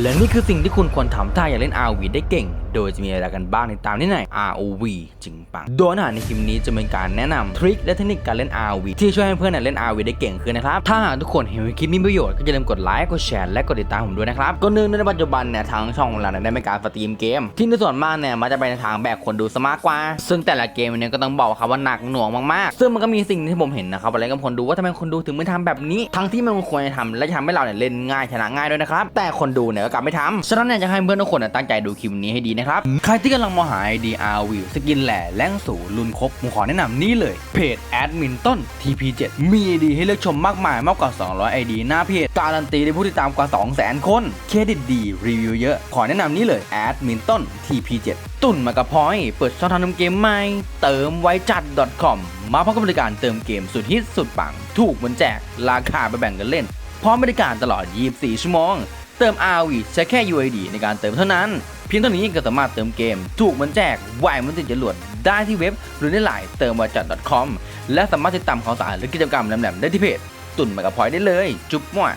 และนี่คือสิ่งที่คุณควรทำถ้าอยากเล่นอาวีได้เก่ง โดยจะมีอะไรกันบ้างในตามนี้ใน ROV จริงปัง โดยนื้อหาในคลิปนี้จะเป็นการแนะนำทริคและเทคนิคการเล่น ROV ที่ช่วยให้เพื่อนเล่น ROV ได้เก่งขึ้นนะครับ ถ้าหากทุกคนเห็นคลิปนี้มีประโยชน์ก็อย่าลืมกดไลค์ กดแชร์ และกดติดตามผมด้วยนะครับก็เนื่องในปัจจุบันเนี่ยทางช่องของเราเนี่ยได้มีการสตรีมเกม ที่ในส่วนมากเนี่ยมันจะไปในทางแบบคนดูซะมากกว่า ซึ่งแต่ละเกมเนี่ยก็ต้องบอกครับว่าหนักหน่วงมากๆ ซึ่งมันก็มีสิ่งที่ผมเห็นนะครับอะไรกับคนดูว่าทำไมคนดูถึงไม่ทำแบบนี้ ทั้งที่มันควรจะทำและทำให้เราเนี่ยเล่นง่ายชนะง่ายด้วยนะครับแต่คนดูเนี่ยก็กลับไม่ทำฉะนั้นเนี่ยจะให้เพื่อนทุกคนตั้งใจดูคลิปนี้ให้ดีนะครับ ใครที่กำลังมองหา ID RV สกินแหล่แรงสูรุนครบผมขอแนะนำนี่เลยเพจแอดมินต้น TP7 มี ID ให้เลือกชมมากมายมากกว่า 200 ID หน้าเพจการันตีได้ผู้ติดตามกว่า 200,000 คนเครดิตดีรีวิวเยอะ ขอแนะนำนี่เลยแอดมินต้น TP7 ตุ่นมากับพอยต์เปิดช่องทางทำเกมใหม่เติมไว้จัด .com มาพร้อมกับบริการเติมเกมสุดฮิตสุดปัง ถูกเหมือนแจกราคาไปแบ่งกันเล่นพร้อมบริการตลอด 24 ชั่วโมง เติม RV ใช้แค่ UID ในการเติมเท่านั้น เพียงเท่านี้ก็สามารถเติมเกม ถูกมันแจกไหวเหมันติดจรวดได้ที่เว็บหรือในไลน์เติมวาจัด .com และสามารถติดตามข่าวสารหรือกิจกรรมแหลมๆได้ที่เพจตุ่นมากระพอยได้เลย จุ๊บมั่ว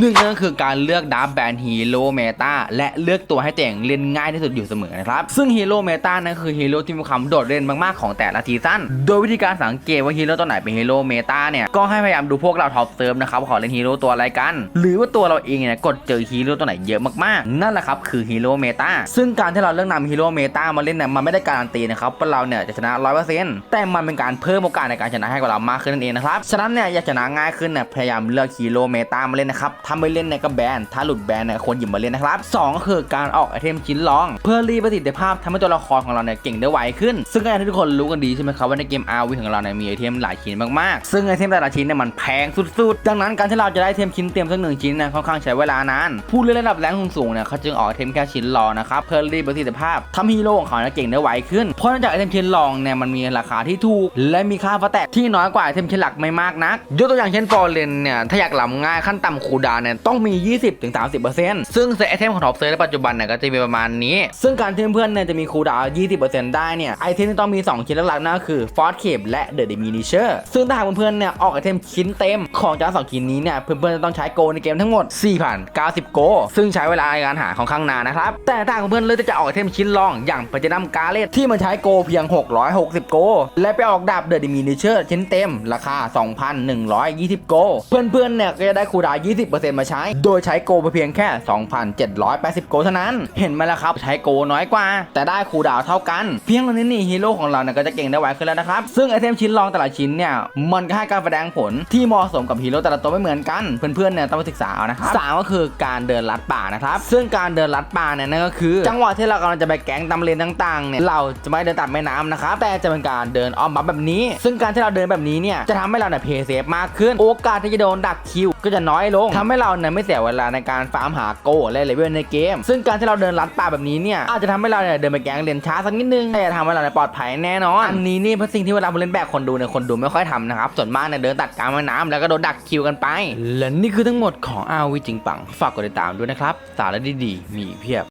หนึ่งนั่นก็คือการเลือกดับแบนฮีโร่เมตาและเลือกตัวให้แต่งเล่นง่ายที่สุดอยู่เสมอนะครับ ซึ่งฮีโร่เมตานั่นคือฮีโร่ที่มีความโดดเด่นมากๆของแต่ละซีซั่นโดยวิธีการสังเกตว่าฮีโร่ตัวไหนเป็นฮีโร่เมตาเนี่ยก็ให้พยายามดูพวกเราท็อปเซิร์ฟนะครับขอเล่นฮีโร่ตัวอะไรกัน หรือว่าตัวเราเองเนี่ยกดเจอฮีโร่ตัวไหนเยอะมากๆ นั่นแหละครับคือฮีโร่เมตาซึ่งการที่เราเลือกนำฮีโร่เมตามาเล่นเนี่ยมันไม่ได้การันตีนะครับว่าเราเนี่ยจะชนะ100%แต่มันเป็นการเพิ่มโอกาสในการชนะให้กับเรามากขึ้นนั่นเองนะครับฉะนั้นเนี่ยอยากชนะง่ายขึ้นเนี่ยพยายามเลือกฮีโร่เมตามาเล่นนะครับถ้าไม่เล่นเนี่ยก็แบน ถ้าหลุดแบนเนี่ยควรหยิบมาเล่นนะครับสองก็คือการออกไอเทมชิ้นรอง เพื่อรีประสิทธิภาพทำให้ตัวละครของเราเนี่ยเก่งได้ไวขึ้น ซึ่งก็อย่างที่ทุกคนรู้กันดีใช่ไหมครับว่าในเกม RV ของเราเนี่ยมีไอเทมหลายชิ้นมากๆ ซึ่งไอเทมแต่ละชิ้นเนี่ยมันแพงสุดๆ ดังนั้นการที่เราจะได้ไอเทมชิ้นเต็มสักหนึ่งชิ้นเนี่ยค่อนข้างใช้เวลานานผู้เล่นระดับแรงสูงๆเนี่ยเขาจึงออกไอเทมแค่ชิ้นรองนะครับเพื่อรีประสิทธิภาพทำฮีโร่ของเขาเนี่ยเก่งได้ไวขึ้นเพราะนองจากไอเทมชิ้นรองเนี่ยมันมีราคาที่ถูก และมีค่าฟาแตกที่น้อยกว่าไอเทมชิ้นหลักไม่มากนัก ยกตัวอย่างเช่นฟอร์เรนเนี่ยถ้าอยากหลำง่ายขั้นต่ำคูดาเนี่ยต้องมี 20-30%ซึ่งเซตไอเทมของท็อปเซอร์ในปัจจุบันเนี่ยก็จะมีประมาณนี้ ซึ่งการที่เพื่อนๆเนี่ยจะมีคูลดาวน์20%ได้เนี่ยไอเทมที่ต้องมี 2 ชิ้นหลักๆนั่นก็คือฟอร์ c เคปและเดอะเดมินิเชอร์ซึ่งถ้าหากเพื่อนๆเนี่ยออกไอเทมชิ้นเต็มของจากสองชิ้นนี้เนี่ยเพื่อนๆจะต้องใช้โกในเกมทั้งหมด 4,090 โก ซึ่งใช้เวลาในการหาค่อนข้างนานนะครับแต่ถ้าหากเพื่อนๆเลือกที่จะออกไอเทมชิ้นรองอย่างปัจจัมกาเลตที่มันใช้โกเพียง 660 โก และไปออกดาบเดอะเดมินิเชอร์ชิ้นเต็มราคา 2,120 โก เพื่อนๆเนี่ยก็จะได้คูลดาวนมาใช้ โดยใช้โกไปเพียงแค่ 2,780 โกเท่านั้น เห็นไหมล่ะครับ ใช้โกน้อยกว่า แต่ได้คูดาวเท่ากัน เพียงเท่านี้นี่ฮีโร่ของเราเนี่ยก็จะเก่งได้ไวขึ้นแล้วนะครับ ซึ่งไอเทมชิ้นรองแต่ละชิ้นเนี่ยมันก็ให้การแสดงผลที่เหมาะสมกับฮีโร่แต่ละตัวไม่เหมือนกัน เพื่อนๆเนี่ยต้องไปศึกษาเอานะครับสามก็คือการเดินลัดป่านะครับ ซึ่งการเดินลัดป่าเนี่ยนั่นก็คือ จังหวะที่เรากำลังจะไปแก๊งตำเลนต่างๆเนี่ยเราจะไม่เดินตัดแม่น้ำนะครับแต่จะเป็นการเดินอ้อมบัฟแบบนี้ ซึ่งการที่เราเดินแบบนี้เนี่ยจะทำให้เราเนี่ยเพย์เซฟมากขึ้น โอกาสที่จะโดนดักคิวก็จะน้อยลงทำให้เราเนี่ยไม่เสียเวลาในการฟาร์มหาโกและเลเวลในเกม ซึ่งการที่เราเดินลัดป่าแบบนี้เนี่ยอาจจะทำให้เราเนี่ยเดินไปแก๊งเลนช้าสักนิดนึงแต่จะทำให้เราเนี่ยปลอดภัยแน่นอนอันนี้นี่เป็นสิ่งที่เวลาผมเล่นแบบคนดูเนี่ยคนดูไม่ค่อยทำนะครับส่วนมากเนี่ยเดินตัดกลางแม่น้ำแล้วก็โดนดักคิวกันไปและนี่คือทั้งหมดของอาวิจิงปังฝากกดติดตามด้วยนะครับสาระดีๆมีเพียบ